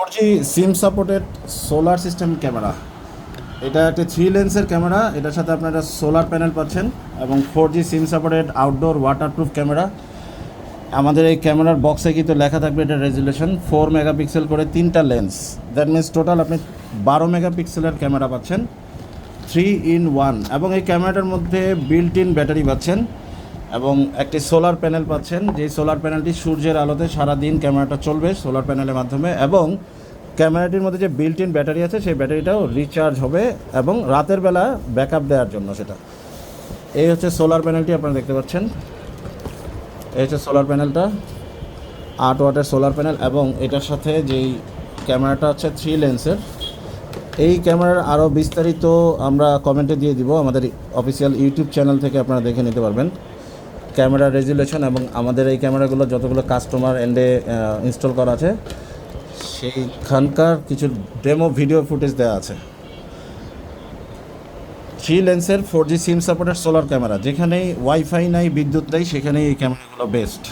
Four G SIM supported solar system camera. এটা একটা three লেন্সের ক্যামেরা, এটার সাথে আপনারা সোলার প্যানেল পাচ্ছেন এবং four G SIM supported outdoor waterproof camera. আমাদের এই ক্যামেরার বক্সে কিন্তু লেখা থাকবে এটা রেজুলেশন, ফোর মেগাপিক্সেল করে তিনটা লেন্স। দ্যাট মিনস টোটাল আপনি বারো মেগাপিক্সেলের ক্যামেরা পাচ্ছেন থ্রি ইন ওয়ান এবং এই ক্যামেরাটার মধ্যে বিল্ট ইন ব্যাটারি পাচ্ছেন। এবং একটি সোলার প্যানেল পাচ্ছেন। যেই সোলার প্যানেলটি সূর্যের আলোতে সারাদিন ক্যামেরাটা চলবে সোলার প্যানেলের মাধ্যমে এবং ক্যামেরাটির মধ্যে যে বিল্ট ইন ব্যাটারি আছে, সেই ব্যাটারিটাও রিচার্জ হবে এবং রাতের বেলা ব্যাকআপ দেওয়ার জন্য সেটা। এই হচ্ছে সোলার প্যানেলটি, আপনারা দেখতে পাচ্ছেন। এই হচ্ছে সোলার প্যানেলটা, আট ওয়াটের সোলার প্যানেল এবং এটার সাথে যেই ক্যামেরাটা হচ্ছে থ্রি লেন্সের এই ক্যামেরার আরও বিস্তারিত আমরা কমেন্টে দিয়ে দিব। আমাদের অফিসিয়াল ইউটিউব চ্যানেল থেকে আপনারা দেখে নিতে পারবেন। ক্যামেরা রেজুলেশন এবং আমাদের এই ক্যামেরাগুলো যতগুলো কাস্টমার এন্ডে ইনস্টল করা আছে, সেইখানকার কিছু ডেমো ভিডিও ফুটেজ দেওয়া আছে। থ্রি লেন্সের four G SIM supported solar camera যেখানেই ওয়াইফাই নাই, বিদ্যুৎ নেই, সেখানেই এই ক্যামেরাগুলো বেস্ট